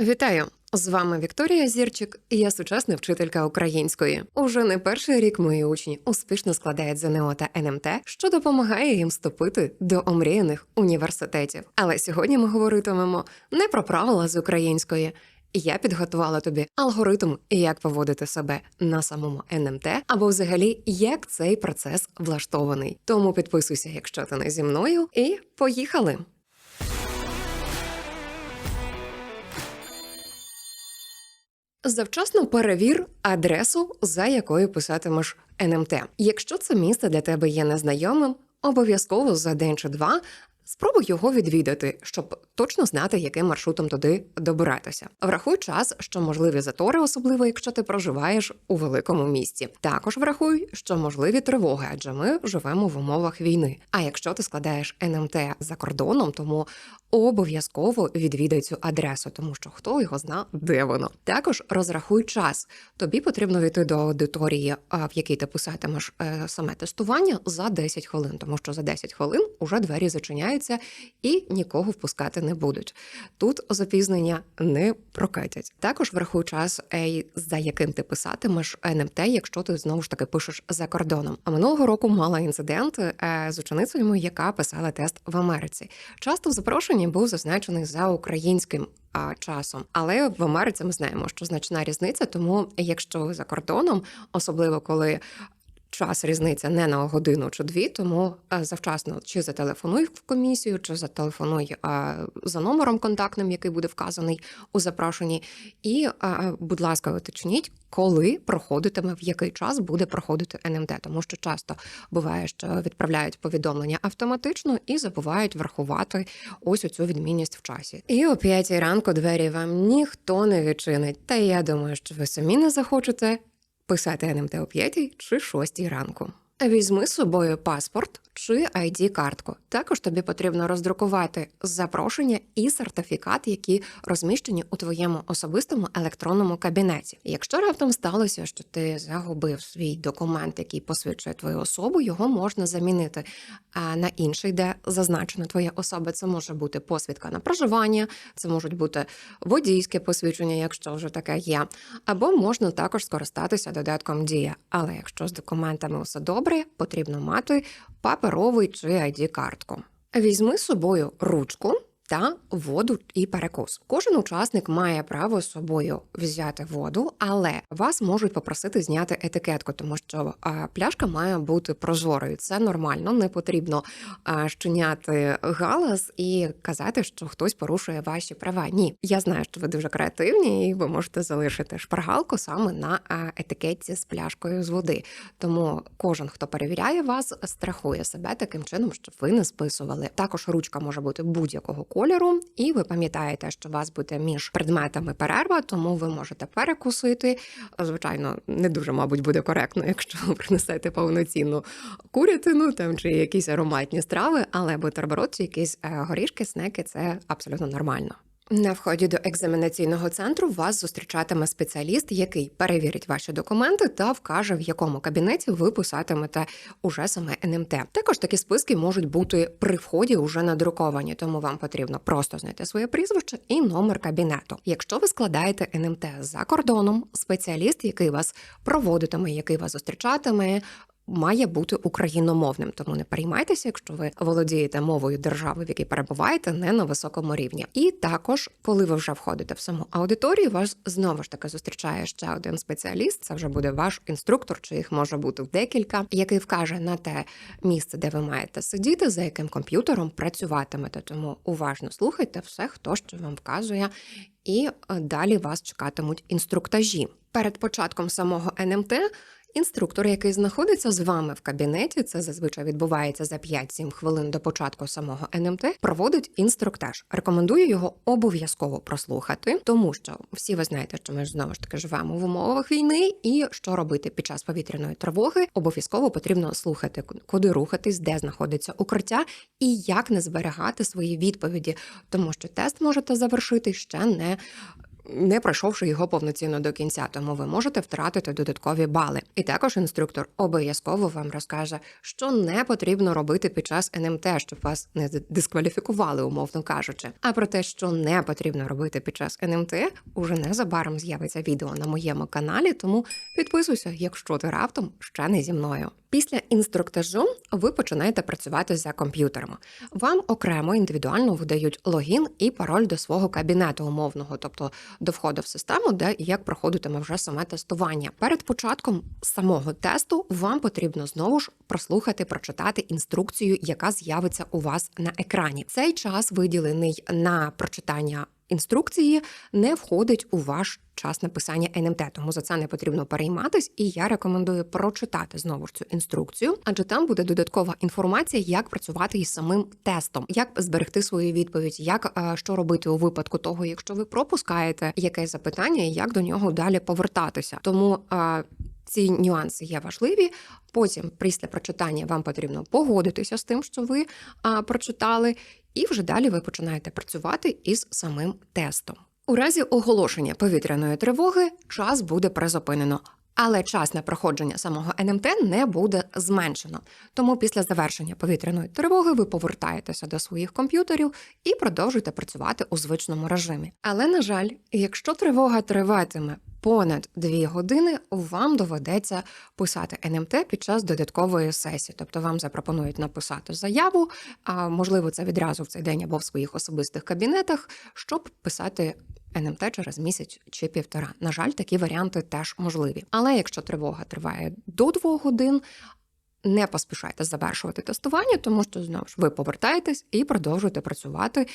Вітаю! З вами Вікторія Зірчик, і я сучасна вчителька української. Уже не перший рік мої учні успішно складають ЗНО та НМТ, що допомагає їм вступити до омріяних університетів. Але сьогодні ми говоритимемо не про правила з української. Я підготувала тобі алгоритм, як поводити себе на самому НМТ, або взагалі як цей процес влаштований. Тому підписуйся, якщо ти не зі мною, і поїхали! Завчасно перевір адресу, за якою писатимеш НМТ. Якщо це місце для тебе є незнайомим, обов'язково за день чи два спробуй його відвідати, щоб точно знати, яким маршрутом туди добиратися. Врахуй час, що можливі затори, особливо якщо ти проживаєш у великому місті. Також врахуй, що можливі тривоги, адже ми живемо в умовах війни. А якщо ти складаєш НМТ за кордоном, тому обов'язково відвідай цю адресу, тому що хто його зна, де воно. Також розрахуй час. Тобі потрібно війти до аудиторії, в якій ти писатимеш е, саме тестування за 10 хвилин, тому що за 10 хвилин уже двері зачиняються і нікого впускати не будуть. Тут запізнення не прокатять. Також врахуй час, е, за яким ти писатимеш НМТ, якщо ти знову ж таки пишеш за кордоном. А минулого року мала інцидент е, з ученицею, яка писала тест в Америці. Часто в запрошенні був зазначений за українським часом, але в Америці ми знаємо, що значна різниця. Тому якщо ви за кордоном, особливо коли час різниця не на годину чи дві, тому е, завчасно чи зателефонуй в комісію, чи зателефонуй е, за номером контактним, який буде вказаний у запрошенні. І, е, будь ласка, уточніть, коли проходитиме, в який час буде проходити НМТ, тому що часто буває, що відправляють повідомлення автоматично і забувають врахувати ось оцю відмінність в часі. І о п'ятій ранку двері вам ніхто не відчинить. Та я думаю, що ви самі не захочете писати НМТ о 5 чи 6 ранку. Візьми з собою паспорт чи id картку Також тобі потрібно роздрукувати запрошення і сертифікат, які розміщені у твоєму особистому електронному кабінеті. Якщо раптом сталося, що ти загубив свій документ, який посвідчує твою особу, його можна замінити на інший, де зазначена твоя особа. Це може бути посвідка на проживання, це можуть бути водійське посвідчення, якщо вже таке є, або можна також скористатися додатком Дія. Але якщо з документами все добре, потрібно мати паперовий чи id картку Візьми з собою ручку. Та воду і перекус. Кожен учасник має право з собою взяти воду, але вас можуть попросити зняти етикетку, тому що пляшка має бути прозорою. Це нормально, не потрібно щиняти галас і казати, що хтось порушує ваші права. Ні, я знаю, що ви дуже креативні, і ви можете залишити шпаргалку саме на етикетці з пляшкою з води. Тому кожен, хто перевіряє вас, страхує себе таким чином, щоб ви не списували. Також ручка може бути будь-якого кольору, і ви пам'ятаєте, що у вас буде між предметами перерва, тому ви можете перекусити. Звичайно, не дуже, мабуть, буде коректно, якщо ви принесете повноцінну курятину там чи якісь ароматні страви, але бутерброд чи якісь е, горішки, снеки це абсолютно нормально. На вході до екзаменаційного центру вас зустрічатиме спеціаліст, який перевірить ваші документи та вкаже, в якому кабінеті ви писатимете уже саме НМТ. Також такі списки можуть бути при вході уже надруковані, тому вам потрібно просто знайти своє прізвище і номер кабінету. Якщо ви складаєте НМТ за кордоном, спеціаліст, який вас проводитиме, який вас зустрічатиме, має бути україномовним, тому не переймайтеся, якщо ви володієте мовою держави, в якій перебуваєте, не на високому рівні. І також, коли ви вже входите в саму аудиторію, вас знову ж таки зустрічає ще один спеціаліст. Це вже буде ваш інструктор, чи їх може бути декілька, який вкаже на те місце, де ви маєте сидіти, за яким комп'ютером працюватимете. Тому уважно слухайте все, хто що вам вказує. І е, далі вас чекатимуть інструктажі перед початком самого НМТ. Інструктор, який знаходиться з вами в кабінеті, це зазвичай відбувається за 5-7 хвилин до початку самого НМТ, проводить інструктаж. Рекомендую його обов'язково прослухати, тому що всі ви знаєте, що ми ж знову ж таки живемо в умовах війни, і що робити під час повітряної тривоги, обов'язково потрібно слухати, куди рухатись, де знаходиться укриття, і як не зберігати свої відповіді, тому що тест можете завершити ще не не пройшовши його повноцінно до кінця, тому ви можете втратити додаткові бали. І також інструктор обов'язково вам розкаже, що не потрібно робити під час НМТ, щоб вас не дискваліфікували, умовно кажучи. А про те, що не потрібно робити під час НМТ, уже незабаром з'явиться відео на моєму каналі, тому підписуйся, якщо ти раптом ще не зі мною. Після інструктажу ви починаєте працювати за комп'ютером. Вам окремо індивідуально видають логін і пароль до свого кабінету умовного, тобто до входу в систему, де і як проходитиме вже саме тестування. Перед початком самого тесту вам потрібно знову ж прослухати, прочитати інструкцію, яка з'явиться у вас на екрані. Цей час виділений на прочитання інструкції не входить у ваш час написання НМТ, тому за це не потрібно перейматись. І я рекомендую прочитати знову ж цю інструкцію, адже там буде додаткова інформація, як працювати із самим тестом, як зберегти свою відповідь, як е, що робити у випадку того, якщо ви пропускаєте якесь запитання, і як до нього далі повертатися. Тому е, ці нюанси є важливі. Потім, після прочитання, вам потрібно погодитися з тим, що ви а, прочитали, і вже далі ви починаєте працювати із самим тестом. У разі оголошення повітряної тривоги час буде призупинено. Але час на проходження самого НМТ не буде зменшено. Тому після завершення повітряної тривоги ви повертаєтеся до своїх комп'ютерів і продовжуєте працювати у звичному режимі. Але на жаль, якщо тривога триватиме понад дві години, вам доведеться писати НМТ під час додаткової сесії. Тобто вам запропонують написати заяву, а можливо, це відразу в цей день або в своїх особистих кабінетах, щоб писати. НМТ через місяць чи півтора. На жаль, такі варіанти теж можливі. Але якщо тривога триває до двох годин, не поспішайте завершувати тестування, тому що знову ж ви повертаєтесь і продовжуєте працювати е,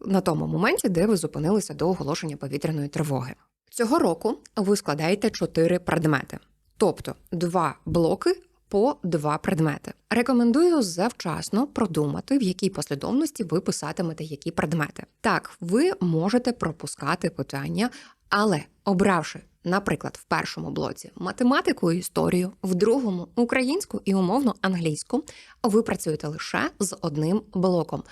на тому моменті, де ви зупинилися до оголошення повітряної тривоги. Цього року ви складаєте чотири предмети, тобто два блоки по два предмети. Рекомендую завчасно продумати, в якій послідовності ви писатимете які предмети. Так, ви можете пропускати питання, але обравши. Наприклад, в першому блоці математику і історію, в другому українську і умовно англійську, ви працюєте лише з одним блоком.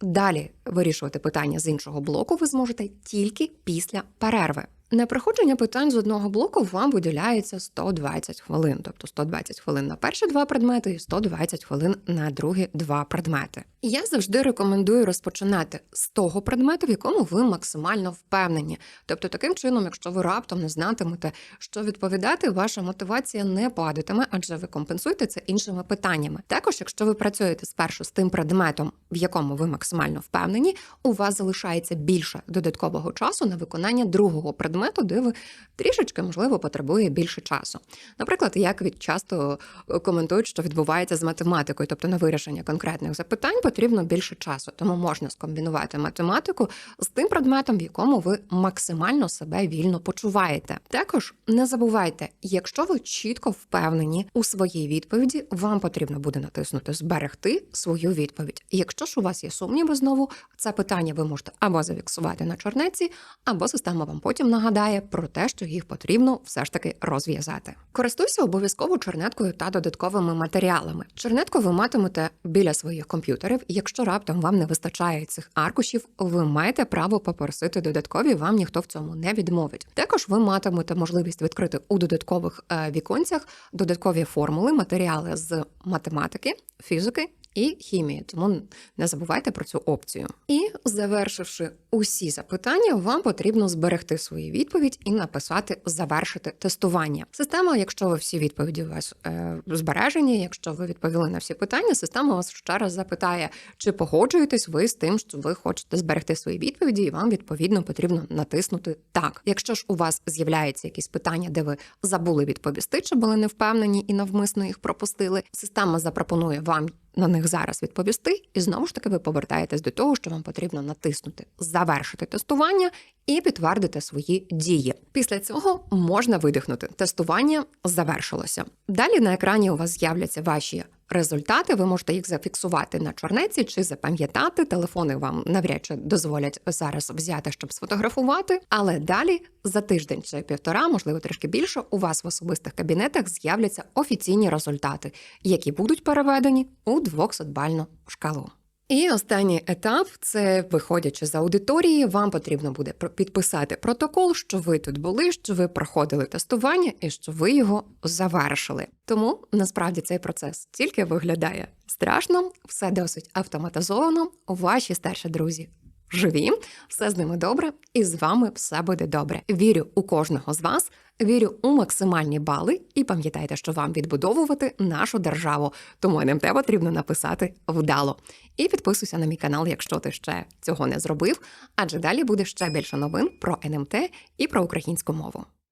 Далі вирішувати питання з іншого блоку ви зможете тільки після перерви. На проходження питань з одного блоку вам виділяється 120 хвилин, тобто 120 хвилин на перші два предмети і 120 хвилин на другі два предмети. Я завжди рекомендую розпочинати з того предмету, в якому ви максимально впевнені. Тобто, таким чином, якщо ви раптом не знатимете, що відповідати, ваша мотивація не падатиме, адже ви компенсуєте це іншими питаннями. Також, якщо ви працюєте спершу з тим предметом, в якому ви максимально впевнені, у вас залишається більше додаткового часу на виконання другого предмету, де ви трішечки можливо потребує більше часу. Наприклад, як від часто коментують, що відбувається з математикою, тобто на вирішення конкретних запитань потрібно більше часу, тому можна скомбінувати математику з тим предметом, в якому ви максимально себе вільно почуваєте. Також не забувайте, якщо ви чітко впевнені у своїй відповіді, вам потрібно буде натиснути Зберегти свою відповідь. Якщо ж у вас є сумніви знову, це питання ви можете або зафіксувати на чорнеці, або система вам потім нагадає про те, що їх потрібно все ж таки розв'язати. Користуйся обов'язково чернеткою та додатковими матеріалами. Чернетку ви матимете біля своїх комп'ютерів. Якщо раптом вам не вистачає цих аркушів, ви маєте право попросити додаткові, вам ніхто в цьому не відмовить. Також ви матимете можливість відкрити у додаткових е, віконцях додаткові формули, матеріали з математики, фізики і хімії, тому не забувайте про цю опцію. І завершивши усі запитання, вам потрібно зберегти свою відповідь і написати завершити тестування. Система, якщо ви всі відповіді у вас е, збережені, якщо ви відповіли на всі питання, система вас ще раз запитає, чи погоджуєтесь ви з тим, що ви хочете зберегти свої відповіді, і вам відповідно потрібно натиснути так. Якщо ж у вас з'являється якісь питання, де ви забули відповісти, чи були не впевнені і навмисно їх пропустили, система запропонує вам на них зараз відповісти, і знову ж таки ви повертаєтесь до того, що вам потрібно натиснути завершити тестування і підтвердити свої дії. Після цього можна видихнути. Тестування завершилося. Далі на екрані у вас з'являться ваші. Результати ви можете їх зафіксувати на чорнеці чи запам'ятати. Телефони вам навряд чи дозволять зараз взяти, щоб сфотографувати. Але далі за тиждень чи півтора, можливо, трішки більше, у вас в особистих кабінетах з'являться офіційні результати, які будуть переведені у 200-бальну шкалу. І останній етап це виходячи з аудиторії, вам потрібно буде підписати протокол, що ви тут були, що ви проходили тестування і що ви його завершили. Тому насправді цей процес тільки виглядає страшно, все досить автоматизовано. Ваші старші друзі живі, все з ними добре, і з вами все буде добре. Вірю у кожного з вас. Вірю у максимальні бали і пам'ятайте, що вам відбудовувати нашу державу. Тому НМТ потрібно написати вдало. І підписуйся на мій канал, якщо ти ще цього не зробив, адже далі буде ще більше новин про НМТ і про українську мову.